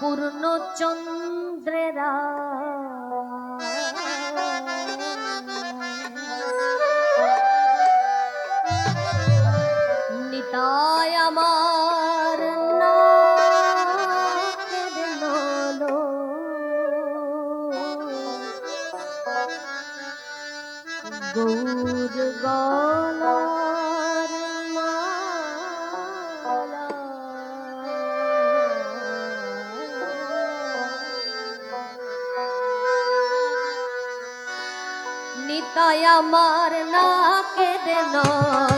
পূর্ণ আমার নলো গৌর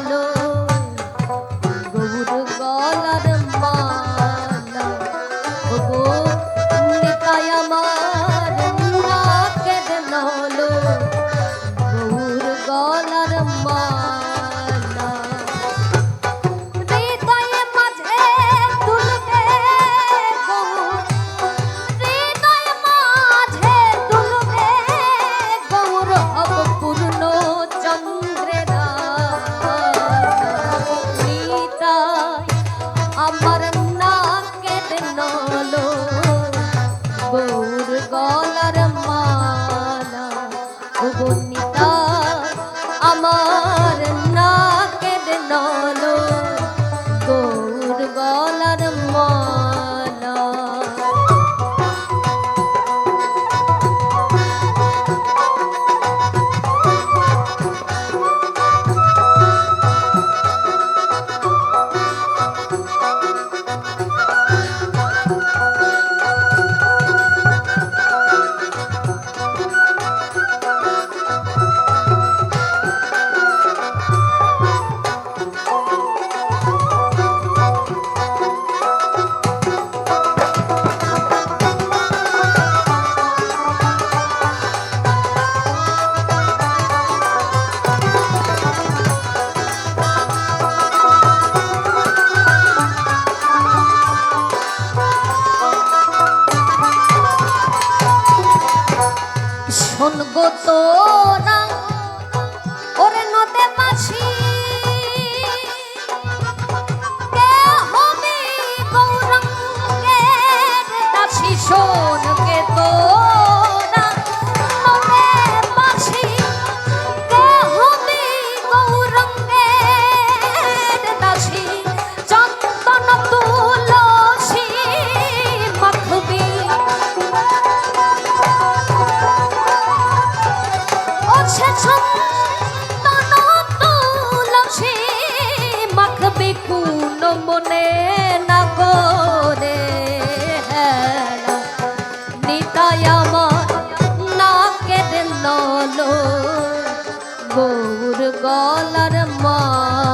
গৌর শোন গোত তোরা ওরে নদে মাছি কে হবে গৌরঙ্গের দাসী শোন গৌর গলার মালা।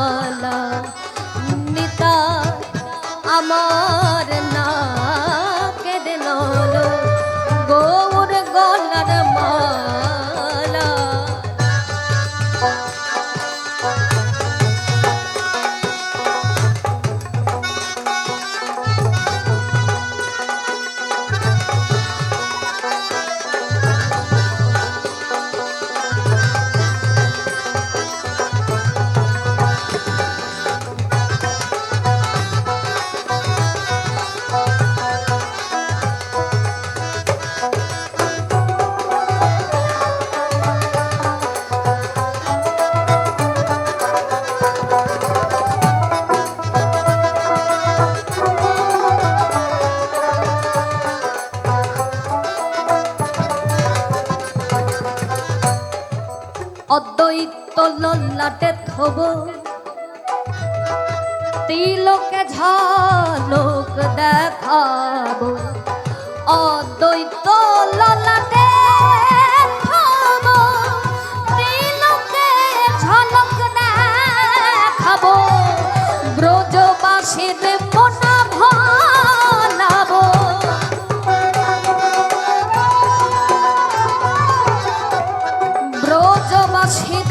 লল্লাটে থব। তিলকে ঝালক দেখাবো। অদ্বৈত লল্লাটে তিলকে ঝলক দেখাবো। ভালাবো। ব্রজবাসীর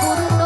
পূর্ণ